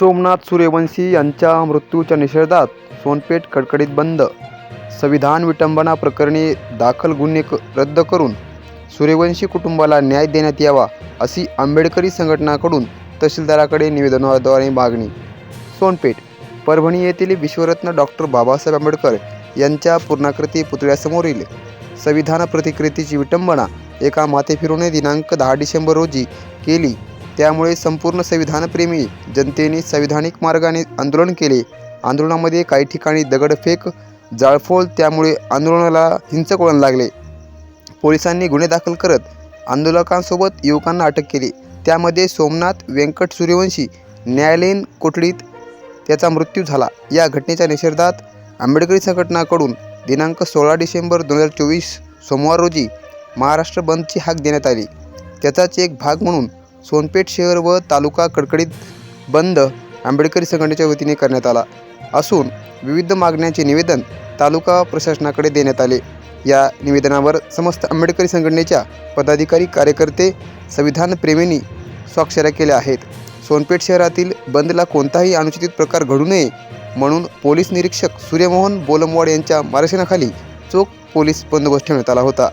सोमनाथ सूर्यवंशी यांच्या मृत्यूच्या निषेधात सोनपेठ कडकडीत बंद. संविधान विटंबना प्रकरणी दाखल गुन्हे क रद्द करून सूर्यवंशी कुटुंबाला न्याय देण्यात यावा अशी आंबेडकरी संघटनाकडून तहसीलदाराकडे निवेदनाद्वारे मागणी. सोनपेठ परभणी येथील विश्वरत्न डॉक्टर बाबासाहेब आंबेडकर यांच्या पूर्णाकृती पुतळ्यासमोरील संविधान प्रतिकृतीची विटंबना एका माथेफिरूने दिनांक दहा डिसेंबर रोजी केली. त्यामुळे संपूर्ण संविधानप्रेमी जनतेने संविधानिक मार्गाने आंदोलन केले. आंदोलनामध्ये काही ठिकाणी दगडफेक जाळफोळ त्यामुळे आंदोलनाला हिंसक वळण लागले. पोलिसांनी गुन्हे दाखल करत आंदोलकांसोबत युवकांना अटक केली. त्यामध्ये सोमनाथ व्यंकट सूर्यवंशी न्यायालयीन कोठडीत त्याचा मृत्यू झाला. या घटनेच्या निषेधात आंबेडकरी संघटनाकडून दिनांक सोळा डिसेंबर दोन हजार चोवीस सोमवार रोजी महाराष्ट्र बंदची हाक देण्यात आली. त्याचाच एक भाग म्हणून सोनपेठ शहर व तालुका कडकडीत बंद आंबेडकरी संघटनेच्या वतीने करण्यात आला असून विविध मागण्यांचे निवेदन तालुका प्रशासनाकडे देण्यात आले. या निवेदनावर समस्त आंबेडकरी संघटनेच्या पदाधिकारी कार्यकर्ते संविधानप्रेमींनी स्वाक्षऱ्या केल्या आहेत. सोनपेठ शहरातील बंदला कोणताही अनुचित प्रकार घडू नये म्हणून पोलीस निरीक्षक सूर्यमोहन बोलमवाड यांच्या मार्गदर्शनाखाली चोख पोलीस बंदोबस्त ठेवण्यात आला होता.